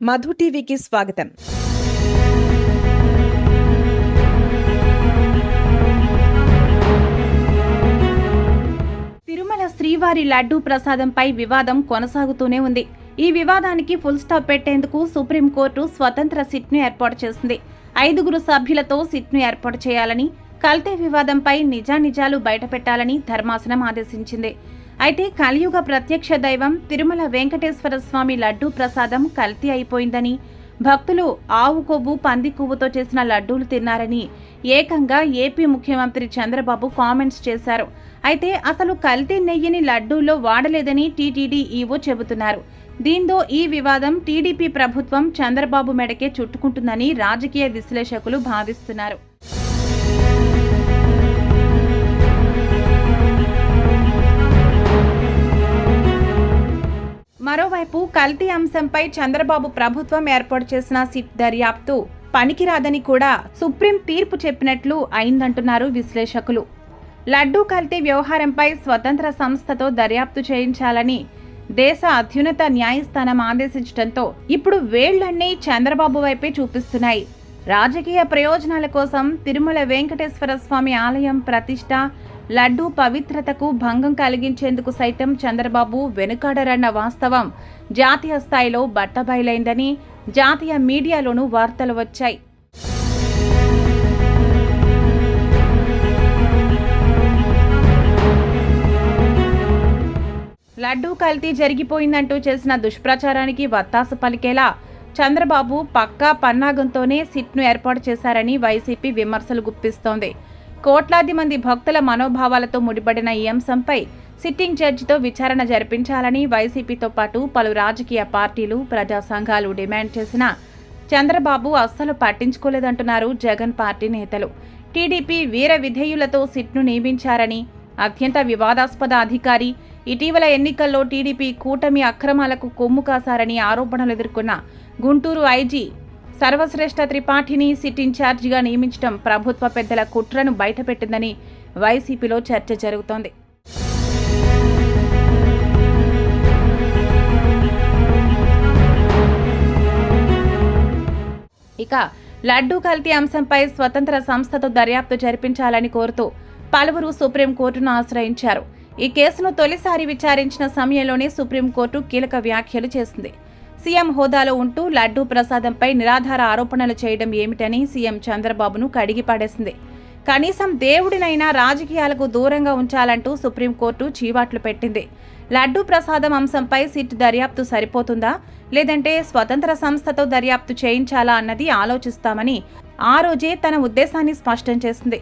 మధు టీవీకి స్వాగతం. తిరుమల శ్రీవారి లడ్డూ ప్రసాదంపై వివాదం కొనసాగుతూనే ఉంది. ఈ వివాదానికి ఫుల్ స్టాప్ పెట్టేందుకు సుప్రీంకోర్టు స్వతంత్ర సిట్ను ఏర్పాటు చేసింది. ఐదుగురు సభ్యులతో సిట్ను ఏర్పాటు చేయాలని కల్తీ వివాదంపై నిజానిజాలు బయటపెట్టాలని ధర్మాసనం ఆదేశించింది. అయితే కలియుగ ప్రత్యక్ష దైవం తిరుమల వెంకటేశ్వర స్వామి లడ్డూ ప్రసాదం కల్తీ అయిపోయిందని భక్తులు ఆవు కొవ్వు పంది కొవ్వుతో చేసిన లడ్డూలు తిన్నారని ఏకంగా ఏపీ ముఖ్యమంత్రి చంద్రబాబు కామెంట్స్ చేశారు. అయితే అసలు కల్తీ నెయ్యిని లడ్డూల్లో వాడలేదని టీటీడీ ఈవో చెబుతున్నారు. దీంతో ఈ వివాదం టీడీపీ ప్రభుత్వం చంద్రబాబు మెడకే చుట్టుకుంటుందని రాజకీయ విశ్లేషకులు భావిస్తున్నారు. మరోవైపు కల్తీ అంశంపై చంద్రబాబు ప్రభుత్వం ఏర్పాటు చేసిన సిట్ దర్యాప్తు పనికిరాదని కూడా సుప్రీం తీర్పు చెప్పినట్లు అయిందంటున్నారు విశ్లేషకులు. లడ్డూ కల్తీ వ్యవహారంపై స్వతంత్ర సంస్థతో దర్యాప్తు చేయించాలని దేశ అత్యున్నత న్యాయస్థానం ఆదేశించడంతో ఇప్పుడు వేళ్ళన్నీ చంద్రబాబు వైపే చూపిస్తున్నాయి. రాజకీయ ప్రయోజనాల కోసం తిరుమల వెంకటేశ్వర స్వామి ఆలయం ప్రతిష్ట లడ్డూ పవిత్రతకు భంగం కలిగించేందుకు సైతం చంద్రబాబు వెనుకాడరన్న వాస్తవం. జాతీయ స్థాయిలో బట్టబయలైందని జాతీయ మీడియాలోనూ వార్తలు వచ్చాయి. లడ్డూ కల్తీ జరిగిపోయిందంటూ చేసిన దుష్ప్రచారానికి వత్తాసు పలికేలా చంద్రబాబు పక్కా పన్నాగంతోనే సిట్ను ఏర్పాటు చేశారని వైసీపీ విమర్శలు గుప్పిస్తోంది. కోట్లాది మంది భక్తుల మనోభావాలతో ముడిపడిన ఈ అంశంపై సిట్టింగ్ జడ్జితో విచారణ జరిపించాలని వైసీపీతో పాటు పలు రాజకీయ పార్టీలు ప్రజా సంఘాలు డిమాండ్ చేసినా చంద్రబాబు అస్సలు పట్టించుకోలేదంటున్నారు జగన్ పార్టీ నేతలు. టీడీపీ వీర విధేయులతో సిట్ను నియమించారని అత్యంత వివాదాస్పద అధికారి ఇటీవల ఎన్నికల్లో టీడీపీ కూటమి అక్రమాలకు కొమ్ము కాశారని ఆరోపణలు ఎదుర్కొన్న గుంటూరు ఐజీ సర్వశ్రేష్ఠ త్రిపాఠిని సిట్ ఇన్ఛార్జిగా నియమించడం ప్రభుత్వ పెద్దల కుట్రను బయటపెట్టిందని వైసీపీలో చర్చ జరుగుతోంది. ఇక లడ్డూ కల్తీ అంశంపై స్వతంత్ర సంస్థతో దర్యాప్తు జరిపించాలని కోరుతూ పలువురు సుప్రీంకోర్టును ఆశ్రయించారు. ఈ కేసును తొలిసారి విచారించిన సమయంలోనే సుప్రీంకోర్టు కీలక వ్యాఖ్యలు చేసింది. సీఎం హోదాలో ఉంటూ లడ్డూ ప్రసాదంపై నిరాధార ఆరోపణలు చేయడం ఏమిటని సీఎం చంద్రబాబును కడిగి పడేసింది కనీసం దేవుడినైనా రాజకీయాలకు దూరంగా ఉంచాలంటూ సుప్రీంకోర్టు చీవాట్లు పెట్టింది. లడ్డూ ప్రసాదం అంశంపై సిట్ దర్యాప్తు సరిపోతుందా? లేదంటే స్వతంత్ర సంస్థతో దర్యాప్తు చేయించాలా అన్నది ఆలోచిస్తామని ఆ రోజే తన ఉద్దేశాన్ని స్పష్టం చేసింది.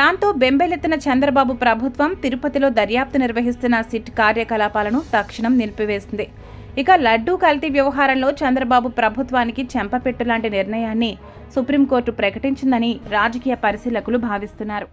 దాంతో బెంబెలెత్తిన చంద్రబాబు ప్రభుత్వం తిరుపతిలో దర్యాప్తు నిర్వహిస్తున్న సిట్ కార్యకలాపాలను తక్షణం నిలిపివేసింది. ఇక లడ్డూ కల్తీ వ్యవహారంలో చంద్రబాబు ప్రభుత్వానికి చెంపపెట్టు లాంటి నిర్ణయాన్ని సుప్రీంకోర్టు ప్రకటించిందని రాజకీయ పరిశీలకులు భావిస్తున్నారు.